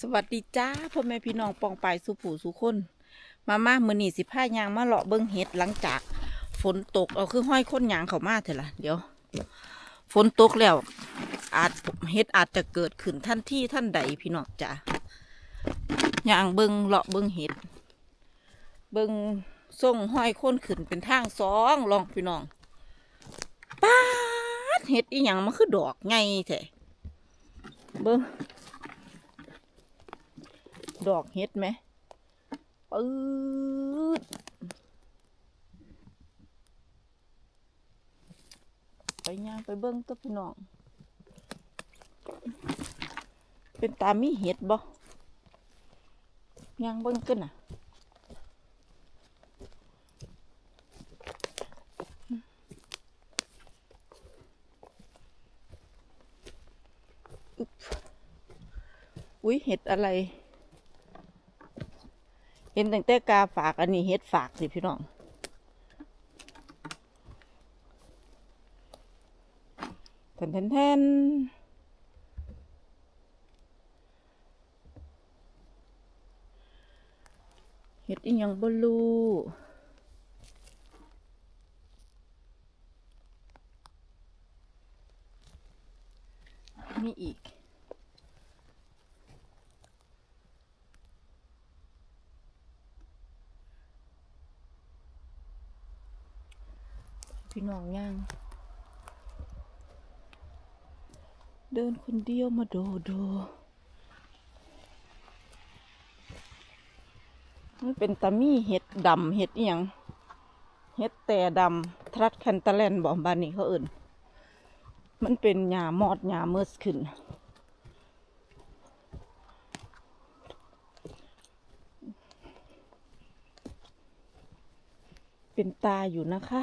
สวัสดีจ้าพ่อแม่พี่น้องปองปายสุผูสุคนมามามือหนีสิผ้ายางมาเลาะเบิ้งเห็ดหลังจาก ฝนตกเอาคือห้อยค้นยางเขามาเถอะละเดี๋ยว ฝนตกแล้ว อาจเห็ดอาจจะเกิดขึ้นท่านที่ท่านใดพี่น้องจ้ายางเบิ้งเลาะเบิ้งเห็ด เบิ้งส่งห้อยค้นขึ้นเป็นทางสองลองพี่น้องป้าดเห็ดอีหยังมันคือดอกไงแท้เบิ้ง ดอกเห็ดไหมปื๊ดไปย่างไปเบิ้งตัวพี่น้อง เป็นตามีเห็ดบ่ย่างเบิ้งกันน่ะอุ๊ยเห็ดอะไร เห็นตั้งแต่กาฝากอันนี้เฮ็ดฝากสิพี่น้องแทนแทนแทนเฮ็ดอีหยังบ่รู้มีอีก พี่ น้องย่าง เดินคนเดียวมาโดโดมันเป็นตามี่เห็ดดำเห็ดอหยังเห็ดแต่ดำทรัดคันตะแลนบอกบ้านนี้เขาเอิ่น มันเป็นหญ้ามอดหญ้าเมิร์สขึ้น เป็นตาอยู่นะคะ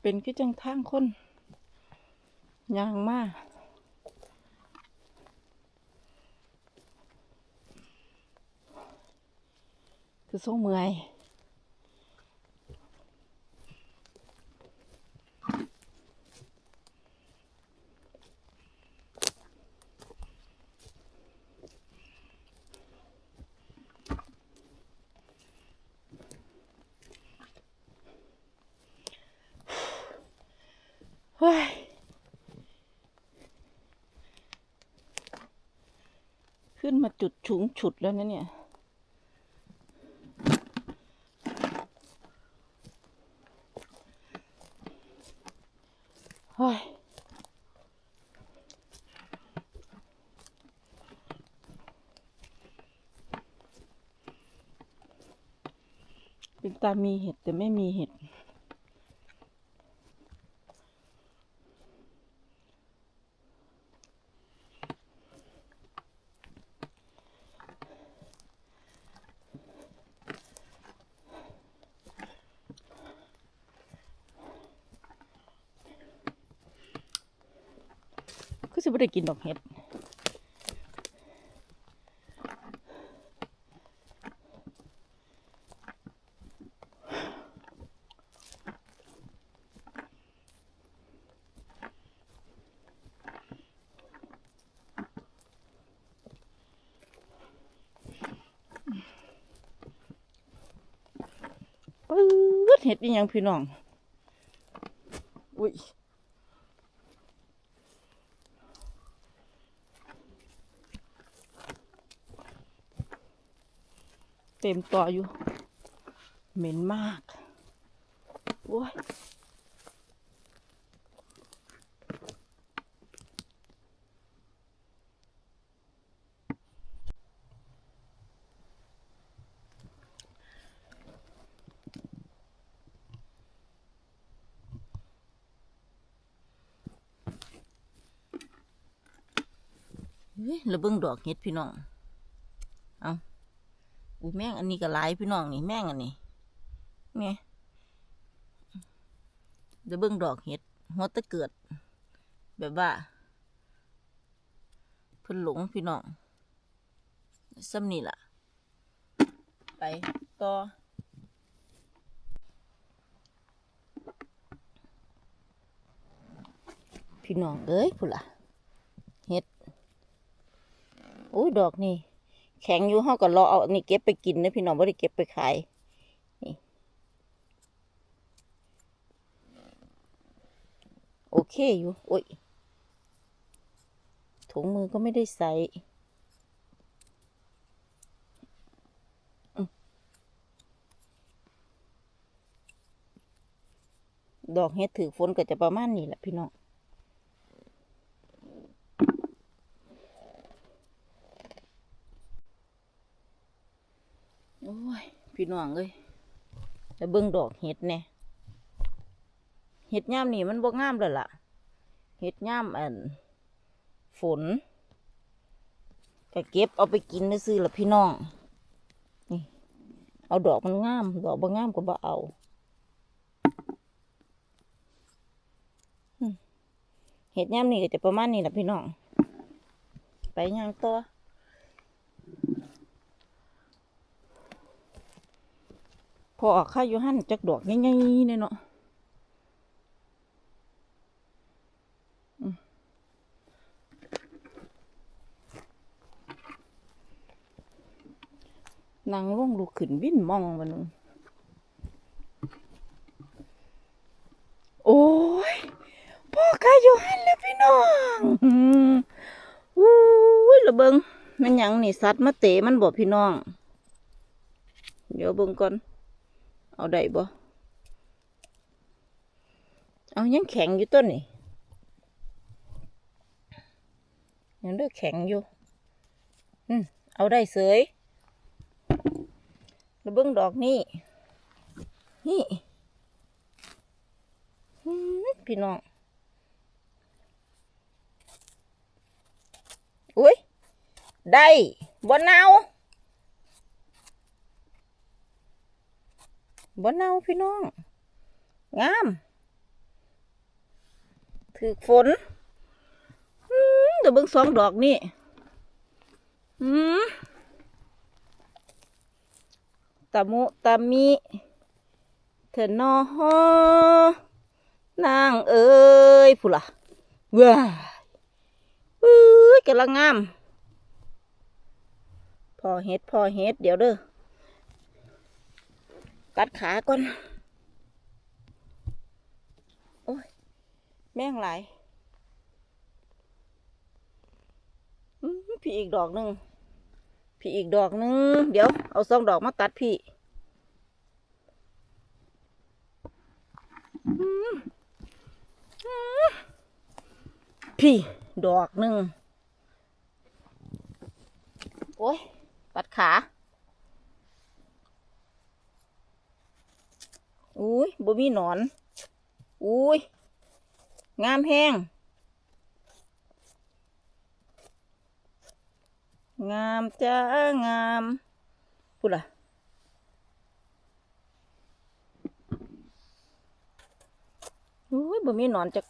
เป็นคือจังทางคนยางมากคือโซ่เมื่อย เฮ้ยขึ้นมาจุดฉุงฉุดแล้วนะเนี่ย เฮ้ย เป็นตามีเห็ดแต่ไม่มีเห็ด ก็จะ ไม่ได้กินดอกเห็ดปื๊ดเห็ดอีหยังพี่น้อง เต็มต่ออยู่ เหม็นมากโอ้ยเฮ้ยระเบิ่งดอกเห็ดพี่น้อง เอา อุ้ยแม่งอันนี้ก็หลายพี่น้องนี่แม่งอันนี้เนี่ยเดี๋ยวเบิ่งดอกเห็ดหัวตะเกิด แบบว่าเพิ่นหลงพี่น้องซ้ำนี่ล่ะ ไปต่อพี่น้องเอ้ยพุ่นล่ะ เห็ดโอ้ยดอกนี่ แข็งอยู่เฮาก็รอเอานนี้เก็บไปกินนะพี่น้องบ่ได้เก็บไปขายนี่โอเคอยู่โอ้ยถุงมือก็ไม่ได้ใส่ดอกเห็ดถือฝนก็จะประมาณนี้แหละพี่น้อง โอ้ย พี่น้องเอ้ยแต่เบิ่งดอกเห็ดเนี่ยเห็ดย่ามนี่มันบ่งามเลยล่ะเห็ดย่ามอันฝนก็เก็บเอาไปกินซื้อๆละพี่น้องนี่เอาดอกมันงาม ดอกบ่งามก็บ่เอาเห็ดย่ามนี่ก็จะประมาณนี้แหละพี่น้อง ไปย่างตัว พอออกข้าอยู่หันจักดอกง่ายๆเนี่ยเนาะนางล่วงลูกขึ้นวิ่นมองมันงโอ้ยพ่อข้าอยู่หันแล้วพี่น้องอู้ยระเบิงมันยังนี่สัตว์มาเตะมันบอกพี่น้อง เดี๋ยวเบิ่งก่อน เอาได้บ่เอายังแข็งอยู่ต้นนี่ยังเด้อแข็งอยู่อืมเอาได้เสยแล้วเบิ่งดอกนี่นี่พี่น้องอุ้ยได้บ่เนา บ่เน่าพี่น้อง งาม ถือฝนอืมเดี๋ยวเบิ่งสองดอกนี่อืมตะมุตะมิเถอนอนางเอ้ยผู้ล่ะว้ายอุ้ยกำลังงาม พอเฮ็ด พอเฮ็ด เดี๋ยวเด้อ กัดขาก่อน โอ้ย แม่งหลายพี่อีกดอกหนึ่ง พี่อีกดอกหนึ่ง เดี๋ยวเอาสองดอกมาตัดพี่พี่ ดอกหนึ่ง โอ้ยตัดขา อุ้ยบ่มีหนอน อุ้ย งามแห้ง งามจ้างามพูดล่ะอุ้ยบ่มีหนอนจัก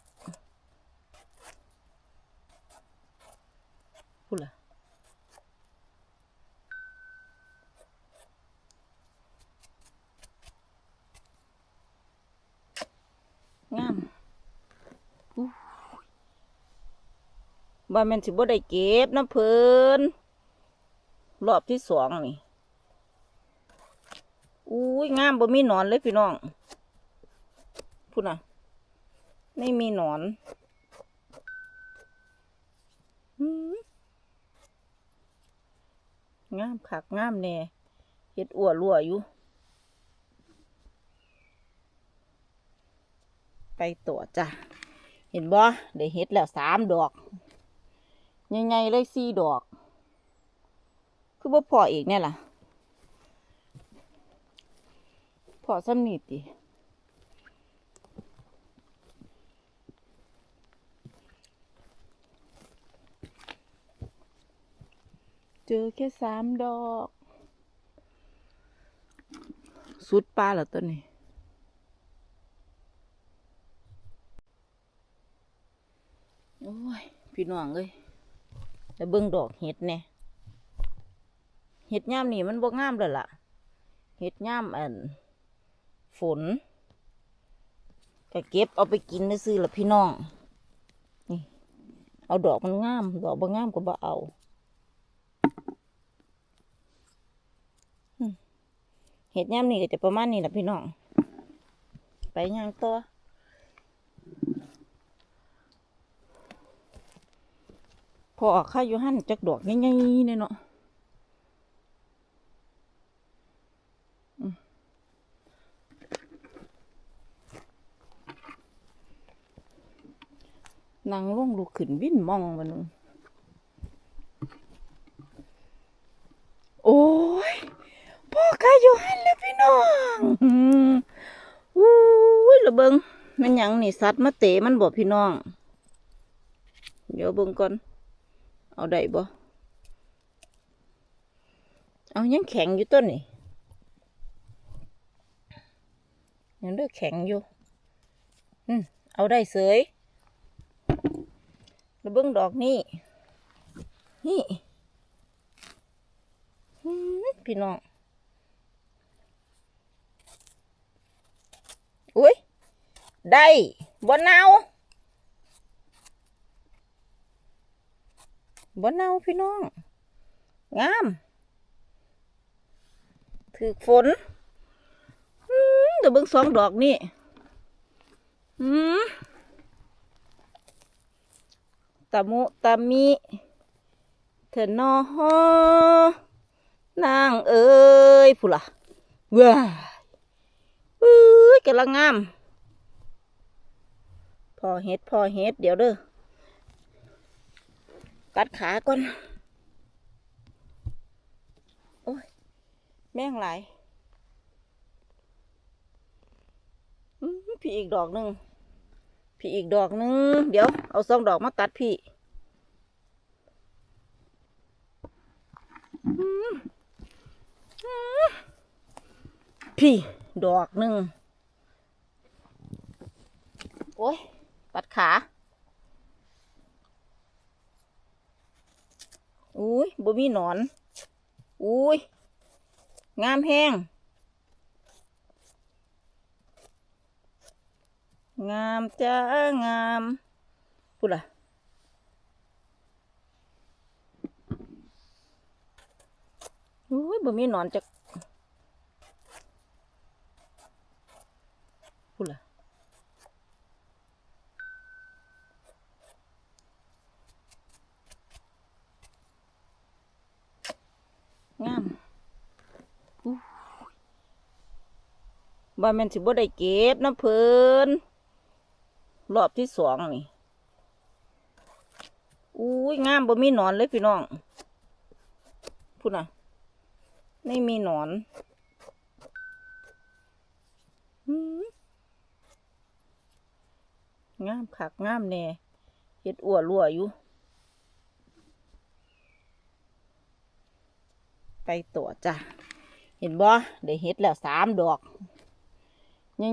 งามอู้ว่แมันสิบ่ได้เก็บน้ำเพลินรอบที่สองนี่อุ้ยงามบ่มีหนอนเลยพี่น้องพูดนะไม่มีหนอนงามคักงามแน่เฮ็ดอ้วรั่วอยู่ ไปตัวจ้ะ เห็นบ่ได้เฮ็ดแล้วสามดอกใหญ่ๆเลยสี่ดอก คือบ่พออีกเนี่ยล่ะพอซ้ำนี่ติเจอแค่สามดอก สุดปลาเหรอตัวนี้ โอ้ย พี่น้องเอ้ยแต่เบิ่งดอกเห็ดเนี่ยเห็ดย่ามนี่มันบ่งามเลยล่ะ เห็ดย่ามอันฝนก็เก็บเอาไปกินซื้อละพี่น้อง นี่ เอาดอกมันงาม ดอกบ่งามก็บ่เอาเห็ดย่ามนี่ก็จะประมาณนี้แหละพี่น้อง ไปย่างตัว พอออกข้าอยู่หั่นจักดอกง่ายๆเนี่ยเนาะอืมนางล่งลูกขึ้นวิ่นมองมันงโอ้ยพ่อข้าอยู่หั่นแล้วพี่น้องอืมอู้ยระเบิงมันหยังนี่สัตว์มาเตะมันบ่พี่น้อง เดี๋ยวเบิ่งก่อน เอาได้บ่เอายังแข็งอยู่ต้นนี่ยังเด้อแข็งอยู่อืมเอาได้เสยระเบิงดอกนี่ นี่พี่น้อง อุ้ย ได้บนเนา บนเนาพี่น้อง งาม ถือฝนอืมเดี๋ยวเบิ่งสองดอกนี่อืมตะมุตะมิเถอนอนางเอ้ยผู้ล่ะว้ายเอ้ยกำลังงาม พอเฮ็ด พอเฮ็ด เดี๋ยวเด้อ กัดขาก่อน โอ้ย แม่งหลายพี่อีกดอกหนึ่ง พี่อีกดอกหนึ่ง เดี๋ยวเอาสองดอกมาตัดพี่พี่ ดอกหนึ่ง โอ้ย ตัดขา อุ้ยบ่มีหนอน อุ้ย งามแห้ง งามจ้างามพูดล่ะอุ้ยบ่มีหนอนจัก งามอู้ว่แมันสิบ่ได้เก็บน้ำเพลินรอบที่สองนี่อุ้ยงามบ่มีหนอนเลยพี่น้องพูดนะไม่มีหนอนงามคักงามแน่เฮ็ดอ้วรั่วอยู่ ไปตัวจ้ะ เห็นบ่ได้เฮ็ดแล้วสามดอก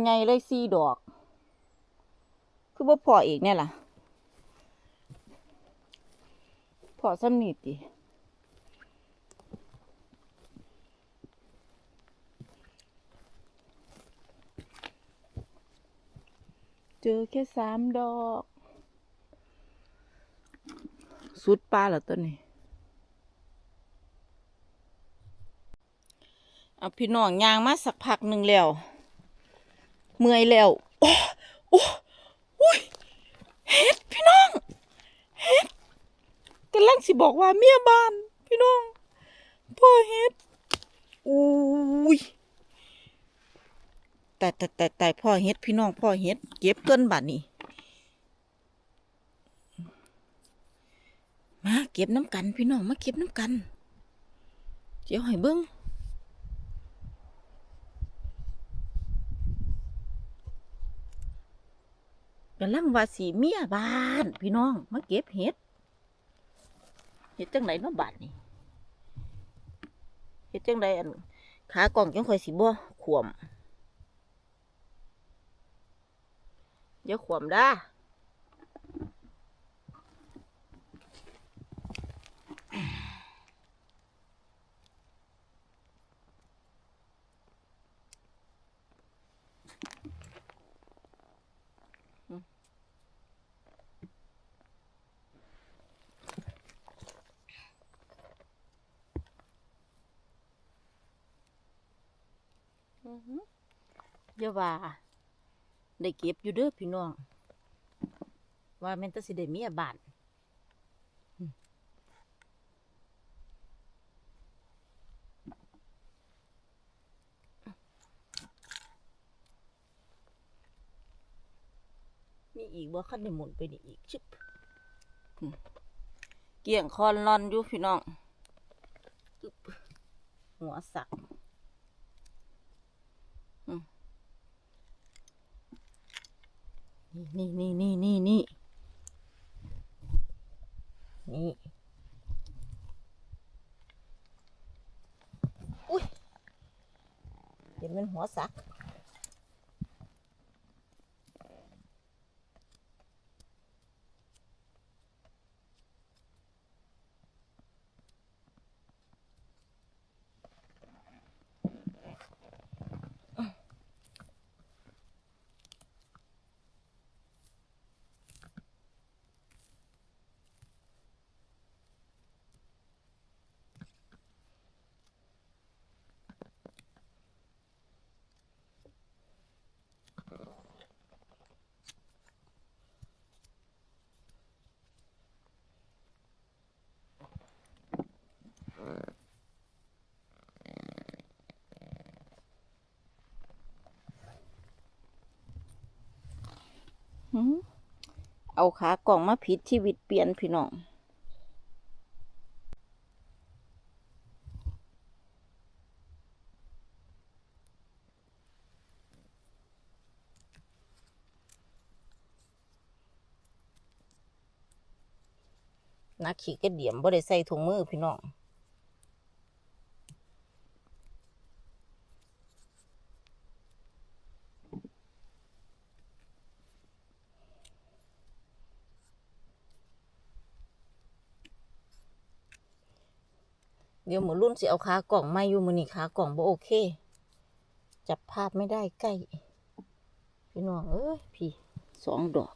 ใหญ่ๆเลยสี่ดอก คือบ่พออีกเนี่ยล่ะ พอซ้ำนี่ติเจอแค่สามดอก สุดปลาเหรอตัวนี้ เอาพี่น้องยางมาสักพักหนึ่งแล้ว เมื่อยแล้วโอ้โอ้อุ้ยเฮ็ดพี่น้องเฮ็ดกำลังสิบอกว่าเมียบ้าน พี่น้องพ่อเฮ็ดอุ้ยแต่แต่แต่แต่พ่อเฮ็ดพี่น้องพ่อเฮ็ดเก็บต้นบัดนี้มาเก็บน้ำกัน พี่น้องมาเก็บน้ำกัน เดี๋ยวให้เบิ้ง กำลังว่าสีเมียบ้าน พี่น้องมาเก็บเห็ดเห็ดจังไหนเนาะบาทนี่เห็ดจังไดอันขากล่องจังคอยสีบ่ขวมอย่าขวมด้า อย่าว่าได้เก็บอยู่เด้อพี่น้อง ว่าแม่นแตสิได้มียบ้านมีอีกบ่คันได้หมุนไปนี่อีกชึบเกี่ยงคอนลอนอยู่พี่น้องหัวสัก นี่นี่นี่นี่นี่นี่อุ้ยเห็นมันหัวสัก เอาขากล่องมาผิดชีวิตเปลี่ยนพี่น้องนักขี่กระเดี่ยมบ่ได้ใส่ถุงมือพี่น้อง เดี๋ยวหมือรุ่นสิเอาขากล่องมาอยู่มือนี่ขากล่องบ่โอเค จับภาพไม่ได้ใกล้ พี่น้องเอ้ยพี่สองดอก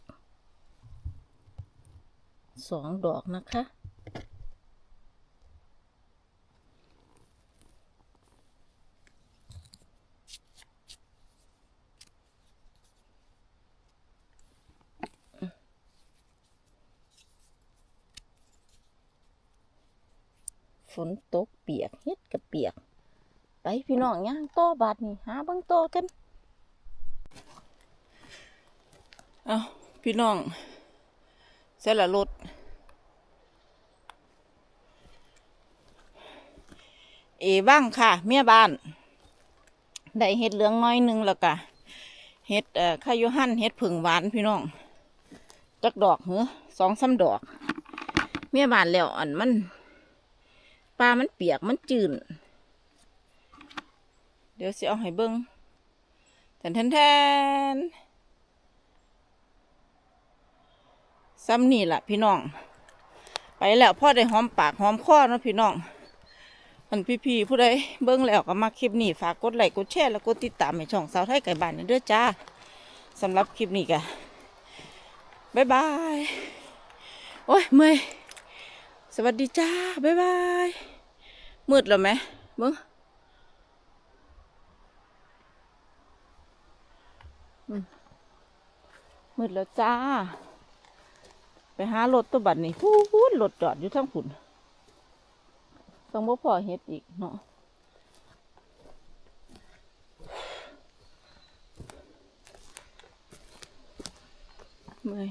สองดอกนะคะ ฝนตกเปียกเฮ็ดกับเปียก ไปพี่น้องย่างต่อบาดนี่หาเบิ่งต่อกัน เอาพี่น้องเสร็จละรถเอบ้างค่ะ เมียบ้าน ได้เห็ดเหลืองน้อยหนึงแล้วก็เห็ดเอ่อข้ายุหันเห็ดผึ่งหวานพี่น้อง จักดอกเหรอสองสามดอก เมียบ้านแล้วอันมัน ลามันเปียกมันจืดเดี๋ยวสิเอาให้เบิ้งแทนแทนแทนซ้ำนี่แหละพี่น้อง ไปแล้วพ่อได้หอมปากหอมคอเนาะพี่น้องอันพี่ๆผู้ใดเบิ้งแล้วก็มาคลิปนี้ฝากกดไลค์กดแชร์แล้วกดติดตามให้ช่องสาวไทยไก่บ้านนี่เด้อจ้าสำหรับคลิปนี้ก็บ๊ายบาย โอ้ยเมยสวัสดีจ้า บ๊ายบาย มืดแล้วไหมเบิ้งอืมมืดแล้วจ้า ไปหารถตัวบัดนี่พูดรถจอดอยู่ทั้งผุนต้องบ่พอเฮ็ดอีกเนาะเมื่อย